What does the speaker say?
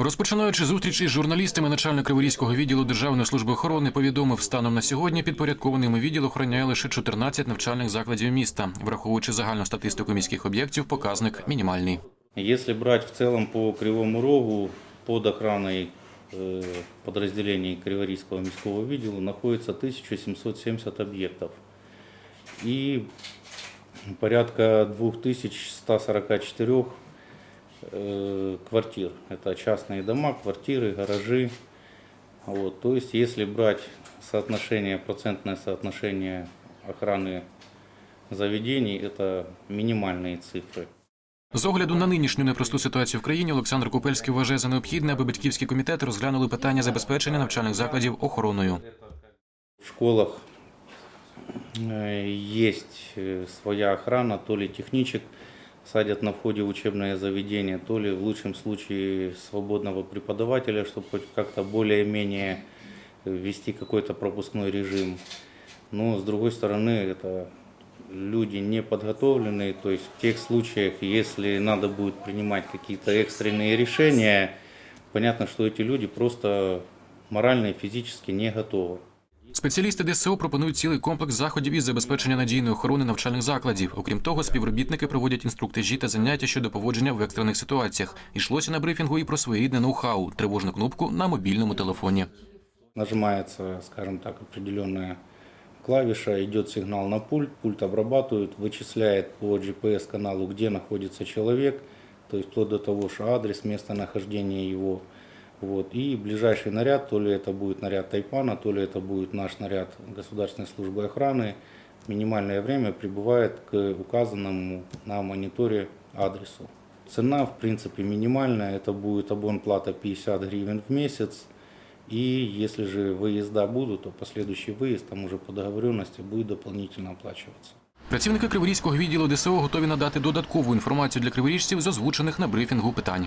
Розпочинаючи зустріч із журналістами, начальник Криворізького відділу Державної служби охорони повідомив, станом на сьогодні підпорядкованими відділ охороняє лише 14 навчальних закладів міста. Враховуючи загальну статистику міських об'єктів, показник мінімальний. Если брать в целом по Кривому Рогу, под охраной э, подразделений Криворийского міського відділу находится 1770 объектов. И порядка 2144 э, квартир. Это частные дома, квартиры, гаражи. Вот. То есть, если брать соотношение, процентное соотношение охраны заведений, это минимальные цифры. З огляду на нинішню непросту ситуацію в країні, Олександр Купельський вважає за необхідне, аби батьківські комітети розглянули питання забезпечення навчальних закладів охороною. В школах э, есть э, своя охрана, то ли техничек садят на входе в учебное заведение, то ли в лучшем случае свободного преподавателя, чтобы хоть как-то более-менее ввести какой-то пропускной режим. Но с другой стороны, это люди не подготовленные, то есть в тех случаях, если надо будет принимать какие-то экстренные решения, понятно, что эти люди просто морально и физически не готовы. Спеціалісти ДСО пропонують цілий комплекс заходів із забезпечення надійної охорони навчальних закладів. Окрім того, співробітники проводять інструктажі та заняття щодо поводження в екстрених ситуаціях. Йшлося на брифінгу і про своєрідне ноу-хау – тривожну кнопку на мобільному телефоні. Нажимается, скажем так, определенная клавиша, идет сигнал на пульт, пульт обрабатывает, вычисляет по GPS-каналу, где находится человек, то есть вплоть до того, что адрес, местонахождение его. Вот. И ближайший наряд, то ли это будет наряд Тайпана, то ли это будет наш наряд Государственной службы охраны, в минимальное время прибывает к указанному на мониторе адресу. Цена, в принципе, минимальная, это будет абонплата 50 гривен в месяц, и если же выезда будут, то последующий выезд там уже по договоренности будет дополнительно оплачиваться. Працівники Криворізького відділу ДСО готові надати додаткову інформацію для криворіжців з озвучених на брифінгу питань.